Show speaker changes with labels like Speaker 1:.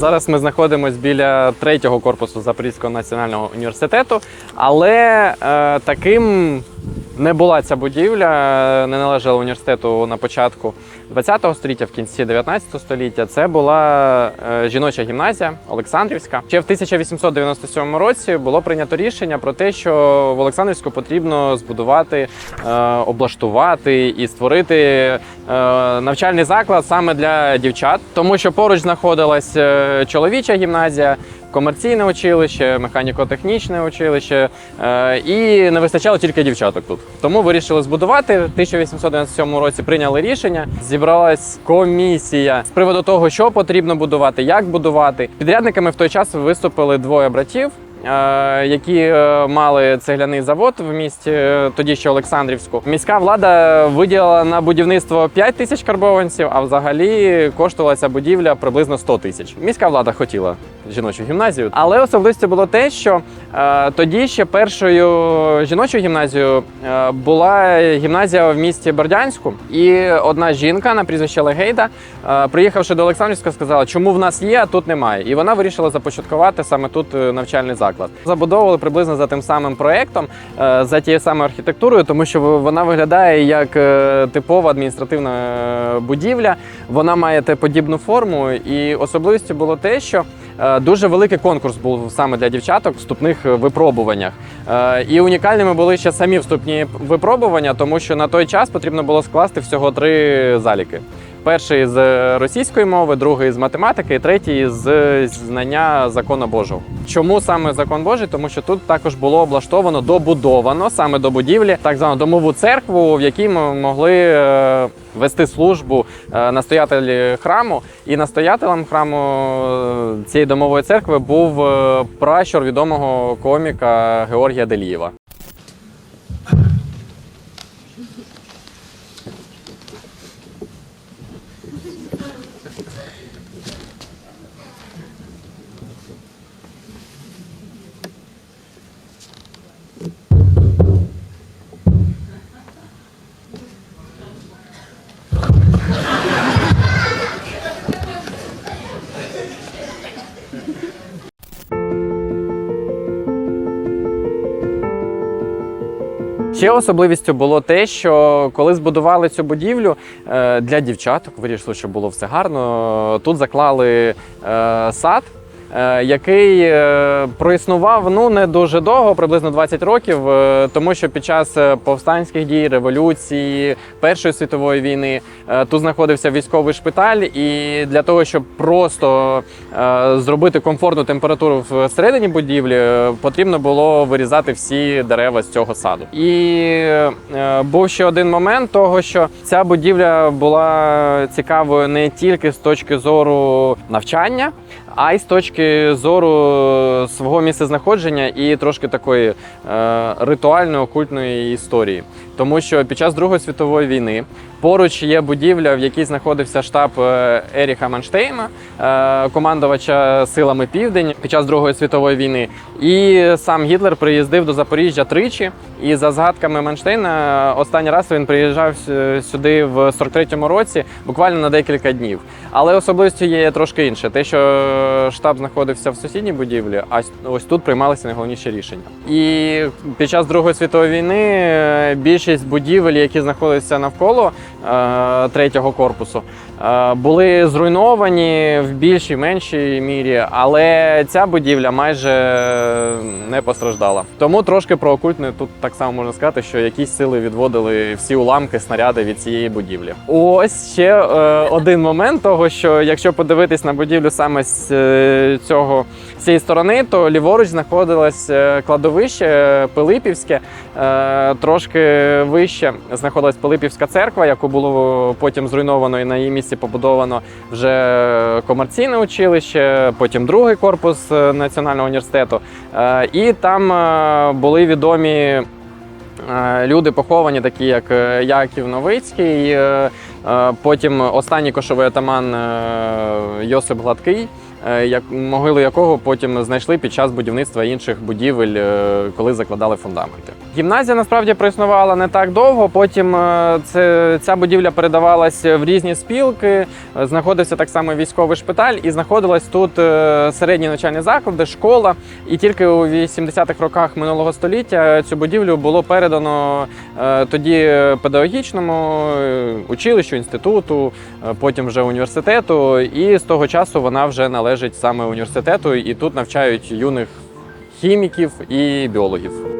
Speaker 1: Зараз ми знаходимося біля третього корпусу Запорізького національного університету, але е, таким не була ця будівля, не належала університету на початку ХХ століття, в кінці 19 століття. Це була е, жіноча гімназія Олександрівська. Ще в 1897 році було прийнято рішення про те, що в Олександрівську потрібно збудувати, е, облаштувати і створити е, навчальний заклад саме для дівчат, тому що поруч знаходилась чоловіча гімназія. Комерційне училище, механіко-технічне училище, е, і не вистачало тільки дівчаток тут. Тому вирішили збудувати. В 1897 році прийняли рішення. Зібралась комісія з приводу того, що потрібно будувати, як будувати. Підрядниками в той час виступили двоє братів. е, Які е, мали цегляний завод в місті, тоді ще Олександрівську. Міська влада виділила на будівництво 5 тисяч карбованців, а взагалі коштувала ця будівля приблизно 100 тисяч. Міська влада хотіла жіночу гімназію, але особливістю було те, що е, тоді ще першою жіночою гімназією е, була гімназія в місті Бердянську, і одна жінка на прізвище Легейда, е, приїхавши до Олександрівська, сказала, чому в нас є, а тут немає. І вона вирішила започаткувати саме тут е, навчальний заклад. Забудовували приблизно за тим самим проектом, е, за тією самою архітектурою, тому що вона виглядає як е, типова адміністративна е, будівля. Вона має те подібну форму, і особливістю було те, що Дуже великий конкурс був саме для дівчаток вступних е, випробуваннях. Е, І унікальними були ще самі вступні випробування, тому що на той час потрібно було скласти всього три заліки. Перший з російської мови, другий з математики, і третій з знання закону Божого. Чому саме закон Божий? Тому що тут також було облаштовано, добудовано саме до будівлі так звану домову церкву, в якій ми могли е, вести службу е, настоятелі храму. І настоятелем храму е, цієї домової церкви був е, пращур відомого коміка Георгія Делієва. Ще особливістю було те, що коли збудували цю будівлю е, для дівчаток, вирішили, що було все гарно. Тут заклали е, сад. Е, Який е, проіснував ну не дуже довго, приблизно 20 років, е, тому що під час повстанських дій, революції, Першої світової війни тут знаходився військовий шпиталь, і для того, щоб просто зробити комфортну температуру всередині будівлі, потрібно було вирізати всі дерева з цього саду. І був ще один момент того, що ця будівля була цікавою не тільки з точки зору навчання, а й з точки зору свого місцезнаходження і трошки такої е, ритуальної окультної історії. Тому що під час Другої світової війни поруч є будівля, в якій знаходився штаб е, Еріха Манштейна, е, командувача силами Південь під час Другої світової війни. І сам Гітлер приїздив до Запоріжжя тричі. І за згадками Манштейна, останній раз він приїжджав сюди в 43-му році, буквально на декілька днів. Але особливістю є трошки інше: те, що штаб знаходився в сусідній будівлі, а ось тут приймалися найголовніші рішення. І під час Другої світової війни е, більшість будівель, які знаходилися навколо е, третього корпусу, е, були зруйновані в більшій меншій мірі, але ця будівля майже не постраждала. Тому трошки про окультне тут так само можна сказати, що якісь сили відводили всі уламки, снаряди від цієї будівлі. Ось ще е, один момент того, що якщо подивитись на будівлю саме з е, цього з цієї сторони, то ліворуч знаходилось е, кладовище е, Пилипівське, е, трошки вище знаходилась Пилипівська церква, яку було потім зруйновано і на її місці побудовано вже комерційне училище, потім другий корпус е, національного університету. Е, І там е, були відомі люди поховані, такі як Яків Новицький, потім останній кошовий атаман Йосип Гладкий. Е, як, могилу якого потім знайшли під час будівництва інших будівель, е, коли закладали фундаменти. Гімназія насправді проіснувала не так довго. Потім е, це, ця будівля передавалася в різні спілки. Знаходився так само військовий шпиталь, і знаходилась тут середні навчальні заклади, школа. І тільки у 80-х роках минулого століття цю будівлю було передано тоді педагогічному училищу, інституту, потім вже університету. І з того часу вона вже належить саме університету, і тут навчають юних хіміків і біологів.